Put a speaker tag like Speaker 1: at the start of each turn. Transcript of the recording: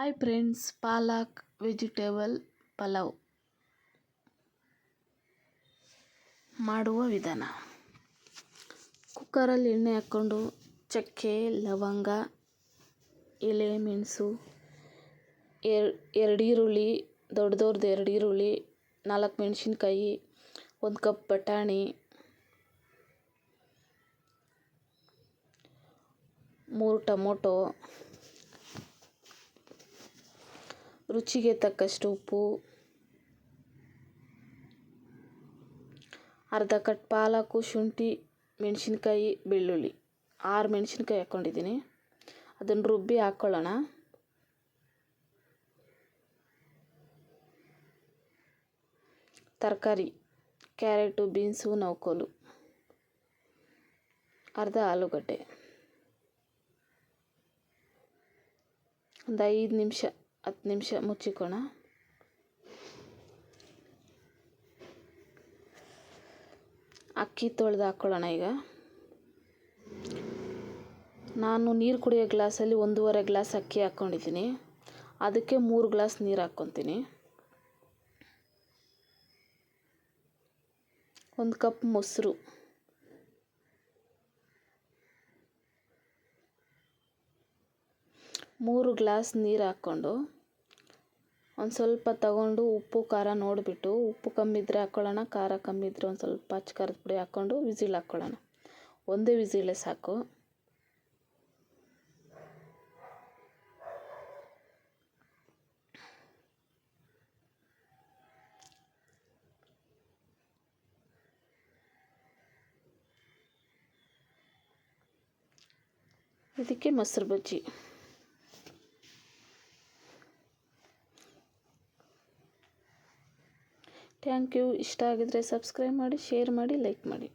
Speaker 1: Hi friends, palak vegetable pulao ಮಾಡುವ ವಿಧಾನ. ಕುಕ್ಕರಲ್ಲಿ ಎಣ್ಣೆ ಹಾಕ್ಕೊಂಡು ಚಕ್ಕೆ, ಲವಂಗ, ಎಲೆ, ಮೆಣಸು, ಎರ್ ಎರಡು ಈರುಳ್ಳಿ ದೊಡ್ಡ ದೊಡ್ಡದು ಎರಡು ಈರುಳ್ಳಿ ನಾಲ್ಕು ಮೆಣಸಿನ್ಕಾಯಿ, ಒಂದು ಕಪ್ ಬಟಾಣಿ, ಮೂರು ಟೊಮೊಟೊ ರುಚಿಗೆ ತಕ್ಕಷ್ಟು ಉಪ್ಪು, ಅರ್ಧ ಕಟ್ ಪಾಲಕು, ಶುಂಠಿ, ಮೆಣಸಿನ್ಕಾಯಿ, ಬೆಳ್ಳುಳ್ಳಿ. ಆರು ಮೆಣಸಿನ್ಕಾಯಿ ಹಾಕ್ಕೊಂಡಿದ್ದೀನಿ. ಅದನ್ನು ರುಬ್ಬಿ ಹಾಕ್ಕೊಳ್ಳೋಣ ತರಕಾರಿ, ಕ್ಯಾರೆಟು, ಬೀನ್ಸು ನೌಕೋಲು ಅರ್ಧ ಆಲೂಗಡ್ಡೆ. ಒಂದು ಐದು ನಿಮಿಷ ಹತ್ತು ನಿಮಿಷ ಮುಚ್ಚಿಕೋಣ. ಅಕ್ಕಿ ತೊಳೆದು ಹಾಕ್ಕೊಳ್ಳೋಣ ಈಗ. ನಾನು ನೀರು ಕುಡಿಯೋ ಗ್ಲಾಸಲ್ಲಿ ಒಂದೂವರೆ ಗ್ಲಾಸ್ ಅಕ್ಕಿ ಹಾಕ್ಕೊಂಡಿದ್ದೀನಿ. ಅದಕ್ಕೆ ಮೂರು ಗ್ಲಾಸ್ ನೀರು ಹಾಕ್ಕೊತೀನಿ. ಒಂದು ಕಪ್ ಮೊಸರು. ಮೂರು ಗ್ಲಾಸ್ ನೀರು ಹಾಕ್ಕೊಂಡು ಒಂದು ಸ್ವಲ್ಪ ತಗೊಂಡು ಉಪ್ಪು, ಖಾರ ನೋಡಿಬಿಟ್ಟು ಉಪ್ಪು ಕಮ್ಮಿ ಇದ್ದರೆ ಹಾಕ್ಕೊಳ್ಳೋಣ ಖಾರ ಕಮ್ಮಿ ಇದ್ದರೆ ಒಂದು ಸ್ವಲ್ಪ ಅಚ್ಚ ಖಾರದ ಪುಡಿ ಹಾಕ್ಕೊಂಡು ವಿಸಿಲ್ ಹಾಕ್ಕೊಳ್ಳೋಣ ಒಂದೇ ವಿಸಿಲೇ ಸಾಕು. ಇದಕ್ಕೆ ಮೊಸರು ಬಜ್ಜಿ. Thank you. ಇಷ್ಟ ಆಗಿದ್ದರೆ ಸಬ್ಸ್ಕ್ರೈಬ್ ಮಾಡಿ ಶೇರ್ ಮಾಡಿ ಲೈಕ್ ಮಾಡಿ.